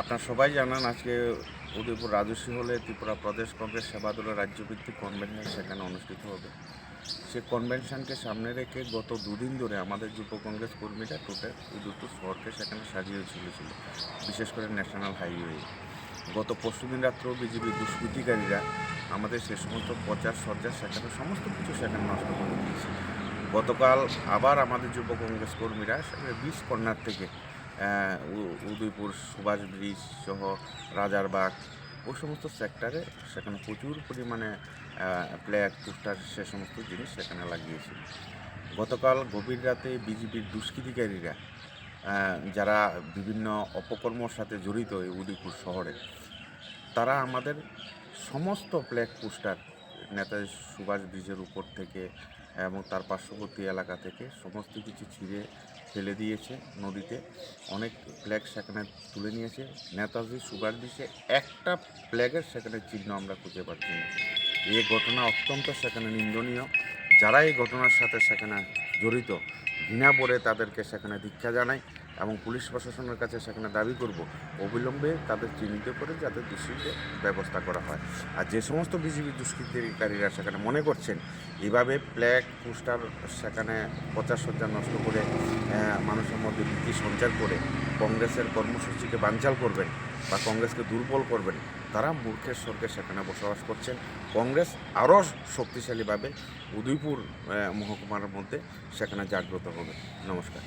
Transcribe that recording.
আপনার সবাই জানান আজকে উদয়পুর রাজস্বী হলে ত্রিপুরা প্রদেশ কংগ্রেস সেবা দলের রাজ্যভিত্তিক কনভেনশন সেখানে অনুষ্ঠিত হবে। সে কনভেনশনকে সামনে রেখে গত দুদিন ধরে আমাদের যুব কংগ্রেস কর্মীরা টোটাল উদয়পুর শহরকে সেখানে সাজিয়ে চলেছিল বিশেষ করে ন্যাশনাল হাইওয়ে গত পরশুদিন রাত্রেও বিজেপি দুষ্কৃতিকারীরা আমাদের সে সমস্ত প্রচার, সজ্জা সেখানে সমস্ত কিছু সেখানে নষ্ট করে দিয়েছে। গতকাল আবার আমাদের যুব কংগ্রেস কর্মীরা সেখানে বিশ কর্নার থেকে উদয়পুর সুভাষ ব্রিজ সহ রাজারবাগ ওই সমস্ত সেক্টরে সেখানে প্রচুর পরিমাণে প্লেয়ার পোস্টার সে সমস্ত জিনিস সেখানে লাগিয়েছিল। গতকাল গভীর রাতে বিজেপির দুষ্কৃতিকারীরা যারা বিভিন্ন অপকর্মর সাথে জড়িত এই উদয়পুর শহরে, তারা আমাদের সমস্ত ফ্ল্যাগ পোস্টার নেতাজি সুভাষ ব্রিজের উপর থেকে এবং তার পার্শ্ববর্তী এলাকা থেকে সমস্ত কিছু ছিঁড়ে ফেলে দিয়েছে নদীতে। অনেক ফ্ল্যাগ সেখানে তুলে নিয়েছে। নেতাজি সুগার দিছে একটা ফ্ল্যাগের সেখানে চিহ্ন আমরা খুঁজে পাচ্ছি না। এই ঘটনা অত্যন্ত সেখানে নিন্দনীয়। যারা এই ঘটনার সাথে সেখানে জড়িত ঘৃণা পড়ে তাদেরকে সেখানে দীক্ষা জানাই এবং পুলিশ প্রশাসনের কাছে সেখানে দাবি করব, অবিলম্বে তাদের চিহ্নিত করে যাতে দোষীকে ব্যবস্থা করা হয়। আর যে সমস্ত বিজেপি দুষ্কৃতিকারীরা সেখানে মনে করছেন, এভাবে প্ল্যাগ পোস্টার সেখানে প্রচার সজ্জা নষ্ট করে মানুষের মধ্যে ভীতি সঞ্চার করে কংগ্রেসের কর্মসূচিকে বানচাল করবেন বা কংগ্রেসকে দুর্বল করবেন, তারা মূর্খের স্বর্গে সেখানে বসবাস করছেন। কংগ্রেস আরও শক্তিশালীভাবে উদয়পুর মহকুমার মধ্যে সেখানে জাগ্রত হবে। নমস্কার।